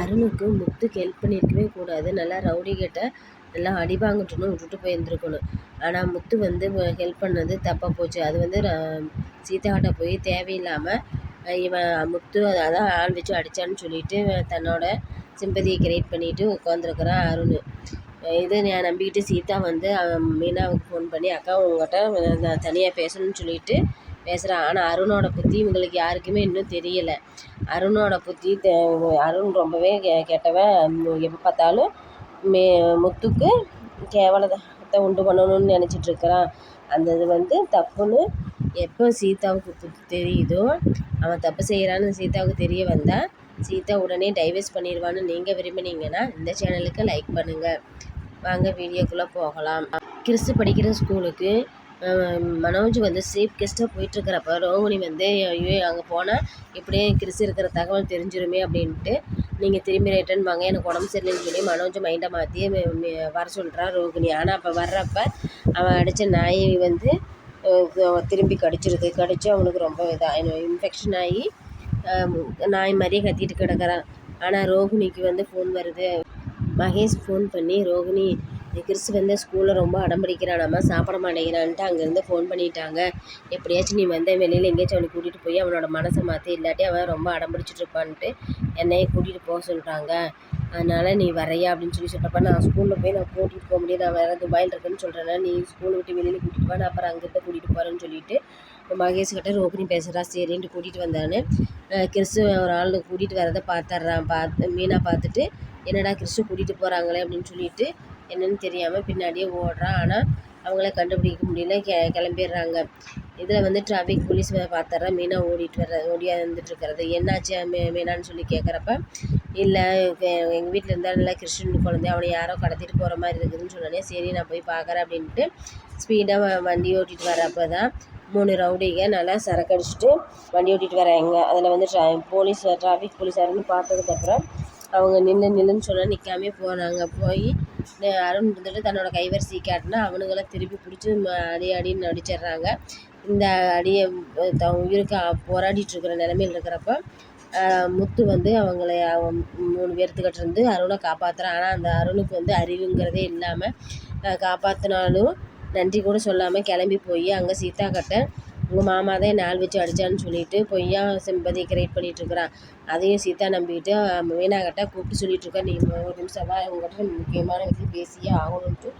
அருணுக்கு முத்துக்கு help பண்ணியிருக்கவே கூடாது. நல்லா rowdy கிட்ட நல்லா அடி வாங்கட்டும்னு விட்டுட்டு போயிருந்துருக்கணும். ஆனால் முத்து வந்து ஹெல்ப் பண்ணது தப்பாக போச்சு. அது வந்து சீதாக்கிட்ட போய் தேவையில்லாமல் இவன் முத்து அதான் ஆள் வச்சு அடித்தான்னு சொல்லிட்டு தன்னோட சிம்பதியை கிரியேட் பண்ணிட்டு உட்காந்துருக்குறான் அருண். இதை நான் நம்பிக்கிட்டு சீதா வந்து மீனாவுக்கு ஃபோன் பண்ணி அக்கா உங்கள்கிட்ட நான் தனியாக பேசணும்னு சொல்லிட்டு பேசுகிறான் ஆனால் அருணோட புத்தி இவங்களுக்கு யாருக்குமே இன்னும் தெரியலை. அருணோட புத்தி அருண் ரொம்பவே கெ கெட்டவன். எப்போ பார்த்தாலும் மே முத்துக்கு கேவலத்தை உண்டு பண்ணணும்னு நினச்சிட்ருக்குறான் அந்த இது வந்து தப்புன்னு எப்போ சீதாவுக்கு புத்தி தெரியுதோ அவன் தப்பு செய்கிறான்னு சீதாவுக்கு தெரிய வந்தால் சீதா உடனே டைவர்ஸ் பண்ணிடுவான்னு நீங்கள் விரும்பினீங்கன்னா இந்த சேனலுக்கு லைக் பண்ணுங்கள் வாங்க வீடியோக்குள்ளே போகலாம். கிறிஸ்து படிக்கிற ஸ்கூலுக்கு மனோஜ் வந்து சீஃப் கெஸ்ட்டாக போயிட்டுருக்கிறப்ப ரோகிணி வந்து ஐயோ அங்கே போனால் இப்படியே கிறிஸ் இருக்கிற தகவல் தெரிஞ்சிருமே அப்படின்ட்டு நீங்கள் திரும்பி ரிட்டன் வாங்க எனக்கு உடம்பு சரியில்லைன்னு சொல்லி மனோஜ் மைண்டை மாற்றி வர சொல்கிறான் ரோகிணி ஆனால் அப்போ வர்றப்ப அவன் அடித்த நாய் வந்து திரும்பி கடிச்சிருது. கடிச்சு அவனுக்கு ரொம்ப இதாக இன்ஃபெக்ஷன் ஆகி நாய் மாதிரியே கத்திட்டு கிடக்குறான். ஆனால் ரோகிணிக்கு வந்து ஃபோன் வருது. மகேஷ் ஃபோன் பண்ணி ரோகிணி கிறிஸ்து வந்து ஸ்கூலில் ரொம்ப அடம் பிடிக்கிறானாம்மா சாப்பிட மாட்டேங்கிறான்ட்டு அங்கேருந்து ஃபோன் பண்ணிட்டாங்க. எப்படியாச்சும் நீ வந்து வெளியில் எங்கேயாச்சும் அவனை கூட்டிகிட்டு போய் அவனோட மனசை மாற்றி இல்லாட்டி அவன் ரொம்ப அடம் பிடிச்சிட்டு இருப்பான்ட்டு என்னையை கூட்டிகிட்டு போக சொல்கிறாங்க அதனால் நீ வரையா அப்படின்னு சொல்லி சொல்கிறப்ப நான் ஸ்கூலில் போய் நான் கூட்டிகிட்டு போக முடியாது. நான் வேறு துபாயில் இருக்கேன்னு சொல்கிறேன்னா நீ ஸ்கூலை விட்டு வெளியில் கூட்டிகிட்டு வா. நான் அப்புறம் அங்கேருந்து கூட்டிகிட்டு போகிறேன்னு சொல்லிட்டு மகேஷ் கிட்ட ரோகிணி பேசுகிறா சரின்ட்டு கூட்டிகிட்டு வந்தான்னு கிறிஸ்து ஒரு ஆள் கூட்டிகிட்டு வரதை பார்த்துட்றான். பார்த்து மீனாக பார்த்துட்டு என்னடா கிறிஸ்து கூட்டிகிட்டு போகிறாங்களே அப்படின்னு சொல்லிட்டு என்னன்னு தெரியாமல் பின்னாடியே ஓடுறான். ஆனால் அவங்கள கண்டுபிடிக்க முடியல. கெ கிளம்பிடுறாங்க. இதில் வந்து டிராஃபிக் போலீஸ் பார்த்துட்றா மீனா ஓடிட்டு வர ஓடியா வந்துட்டுருக்கிறது என்னாச்சு மீ மீனான்னு சொல்லி கேட்குறப்ப இல்லை எங்கள் வீட்டில் இருந்தால் நல்லா கிறிஸ்டின் குழந்தை அவனை யாரோ கடத்திட்டு போகிற மாதிரி இருக்குதுன்னு சொன்னோடனே சரி நான் போய் பார்க்குறேன் அப்படின்ட்டு ஸ்பீடாக வண்டி ஓட்டிகிட்டு வரப்போ தான் மூணு ரவுடிங்க நல்லா சரக்கு அடிச்சுட்டு வண்டி ஓட்டிகிட்டு வராங்க அதில் வந்து ட்ரா போலீஸ் டிராஃபிக் போலீஸாருன்னு பார்த்ததுக்கப்புறம் அவங்க நின்று நில்லுன்னு சொன்னால் நிற்காமே போனாங்க போய் அருண் இருந்துட்டு தன்னோட கைவரிசி காட்டினா அவனுங்களாம் திருப்பி பிடிச்சி அடி அடின்னு அடிச்சிடுறாங்க. இந்த அடியை தன் உயிருக்கு போராடிட்டு இருக்கிற நிலமையில் இருக்கிறப்ப முத்து வந்து அவங்கள மூணு பேர்த்துக்கிட்ட இருந்து அருணை காப்பாற்றுறான் ஆனால் அந்த அருணுக்கு வந்து அறிவுங்கிறதே இல்லாமல் காப்பாற்றினாலும் நன்றி கூட சொல்லாமல் கிளம்பி போய் அங்கே சீதா கிட்ட உங்கள் மாமா தான் நாள் வச்சு அடித்தான்னு சொல்லிட்டு பொய்யா சிம்பதி கிரியேட் பண்ணிகிட்ருக்குறான் அதையும் சீதா நம்பிக்கிட்டு மீனாக்கிட்ட கூப்பிட்டு சொல்லிகிட்ருக்கா நீ ஒரு நிமிஷம் வா உங்கள்கிட்ட முக்கியமான விஷயம் பேசியே ஆகணுன்ட்டு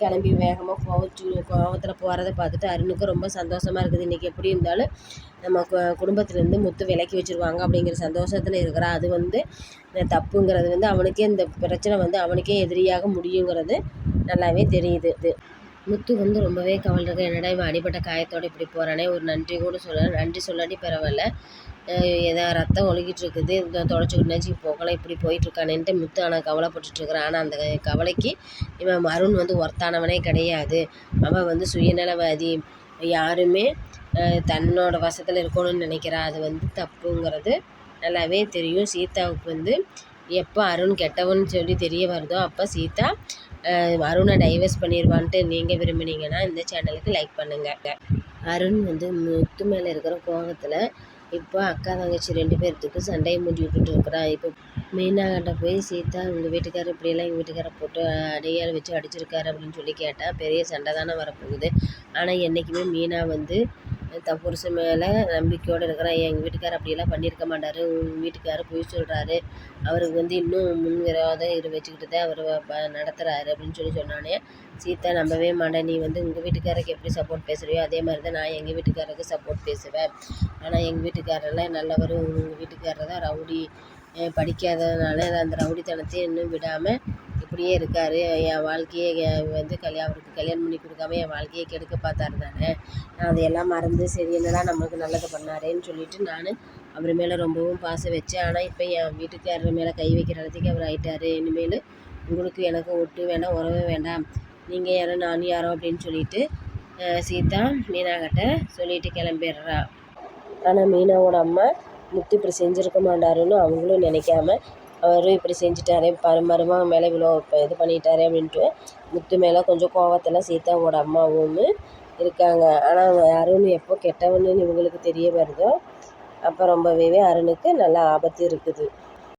கிளம்பி வேகமாக கோவச்சு கோவத்தில் போகிறத பார்த்துட்டு அருணுக்கு ரொம்ப சந்தோஷமாக இருக்குது. இன்றைக்கி எப்படி இருந்தாலும் நம்ம குடும்பத்துலேருந்து முத்து விலக்கி வச்சுருவாங்க அப்படிங்கிற சந்தோஷத்தில் இருக்கிறான் அது வந்து தப்புங்கிறது வந்து அவனுக்கே இந்த பிரச்சனை வந்து அவனுக்கே எதிரியாக முடியுங்கிறது நல்லாவே தெரியுது. முத்து வந்து ரொம்பவே கவலை இருக்கு என்னடா இவன் அடிப்பட்ட காயத்தோடு இப்படி போகிறானே ஒரு நன்றி கூட சொல்ல நன்றி சொல்லாட்டி பரவாயில்ல. ஏதோ ரத்தம் ஒழுகிட்டு இருக்குது தொடச்சிக்கிட்டுனாச்சு போகலாம் இப்படி போயிட்டுருக்கானேன்ட்டு முத்து ஆனால் கவலைப்பட்டுட்ருக்குறான் ஆனால் அந்த கவலைக்கு இவன் அருண் வந்து ஒர்த்தானவனே கிடையாது. அவன் வந்து சுயநலவாதி. யாருமே தன்னோட வசத்தில் இருக்கணும்னு நினைக்கிறான் அது வந்து தப்புங்கிறது நல்லாவே தெரியும். சீதாவுக்கு வந்து எப்போ அருண் கெட்டவன்னு சொல்லி தெரிய வருதோ அப்போ சீதா அருணை டைவர்ஸ் பண்ணிடுவான்ட்டு நீங்கள் விரும்புனீங்கன்னா இந்த சேனலுக்கு லைக் பண்ணுங்கள் அருண் வந்து முத்து மேலே இருக்கிற கோபத்தில் இப்போ அக்கா தங்கச்சி ரெண்டு பேர்த்துக்கும் சண்டையை மூடி விட்டுட்டு இருக்கிறான் இப்போ மீனாகிட்ட போய் சீதா உங்கள் வீட்டுக்காரர் இப்படியெல்லாம் எங்கள் வீட்டுக்காரை போட்டு அடையாள வச்சு அடிச்சிருக்காரு அப்படின்னு சொல்லி கேட்டால் பெரிய சண்டை தானே வரப்போகுது. ஆனால் என்றைக்குமே மீனா வந்து தன் புருஷன் மேலே நம்பிக்கையோடு இருக்கிறேன். எங்கள் வீட்டுக்காரர் அப்படியெல்லாம் பண்ணியிருக்க மாட்டார். உங்கள் வீட்டுக்காரர் பொய் சொல்கிறாரு அவருக்கு வந்து இன்னும் முன்விரோதம் இரு வச்சுக்கிட்டு தான் அவர் நடத்துகிறாரு அப்படின்னு சொல்லி சொன்னானே. சீதா நம்பவே மாட்டேன். நீ வந்து உங்கள் வீட்டுக்காரருக்கு எப்படி சப்போர்ட் பேசுகிறியோ அதே மாதிரி தான் நான் எங்கள் வீட்டுக்காரருக்கு சப்போர்ட் பேசுவேன். ஆனால் எங்கள் வீட்டுக்காரெல்லாம் நல்லவர் உங்கள் வீட்டுக்காரர் தான் ரவுடி படிக்காததுனால அந்த ரவுடித்தனத்தையும் இன்னும் விடாமல் இப்படியே இருக்கார். என் வாழ்க்கையே வந்து கல்யாணம் அவருக்கு கல்யாணம் பண்ணி கொடுக்காம என் வாழ்க்கையை கெடுக்க பார்த்தாரு தானே. நான் அதையெல்லாம் மறந்து சரி என்னடா நம்மளுக்கு நல்லது பண்ணாரேன்னு சொல்லிட்டு நான் அவர் மேலே ரொம்பவும் பாசம் வச்சேன் ஆனால் இப்போ என் வீட்டுக்காரர் மேலே கை வைக்கிற இடத்துக்கு அவர் ஆகிட்டாரு இனிமேல் உங்களுக்கு எனக்கு ஒட்டு வேணாம் உறவே வேண்டாம். நீங்கள் யாரோ நான் யாரோ அப்படின்னு சொல்லிட்டு சீதா மீனாக்கிட்ட சொல்லிட்டு கிளம்பிடுறா. ஆனால் மீனாவோட அம்மா முத்து இப்படி செஞ்சுருக்க மாட்டாருன்னு அவங்களும் நினைக்காம அவரும் இப்படி செஞ்சுட்டாரே பாரு மருமகன் மேலே இவ்வளோ இப்போ இது பண்ணிட்டாரே அப்படின்ட்டு முத்து மேலே கொஞ்சம் கோவத்தில் சீதாவோட அம்மாவும் இருக்காங்க. ஆனால் அருண் எப்போ கெட்டவன்னு இவங்களுக்கு தெரிய வருதோ அப்போ ரொம்பவே அருணுக்கு நல்லா ஆபத்து இருக்குது.